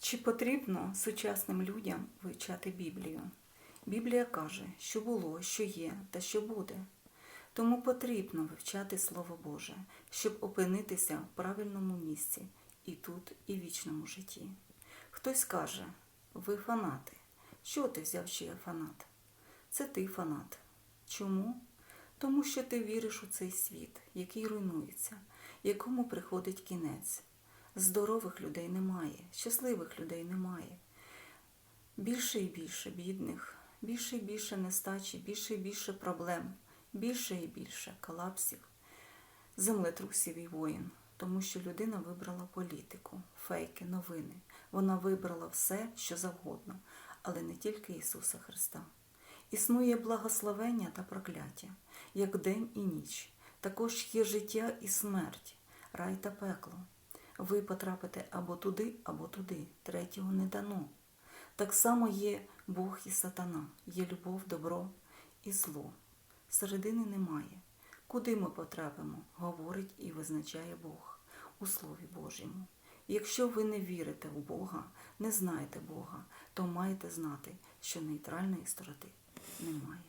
Чи потрібно сучасним людям вивчати Біблію? Біблія каже, що було, що є та що буде. Тому потрібно вивчати Слово Боже, щоб опинитися в правильному місці і тут, і в вічному житті. Хтось каже, ви фанати. Що ти взяв, що я фанат? Це ти фанат. Чому? Тому що ти віриш у цей світ, який руйнується, якому приходить кінець. Здорових людей немає, щасливих людей немає. Більше і більше бідних, більше і більше нестачі, більше і більше проблем, більше і більше колапсів, землетрусів і воїн, тому що людина вибрала політику, фейки, новини. Вона вибрала все, що завгодно, але не тільки Ісуса Христа. Існує благословення та прокляття, як день і ніч. Також є життя і смерть, рай та пекло. Ви потрапите або туди, або туди. Третього не дано. Так само є Бог і сатана, є любов, добро і зло. Середини немає. Куди ми потрапимо, говорить і визначає Бог у Слові Божому. Якщо ви не вірите в Бога, не знаєте Бога, то маєте знати, що нейтральної сторони немає.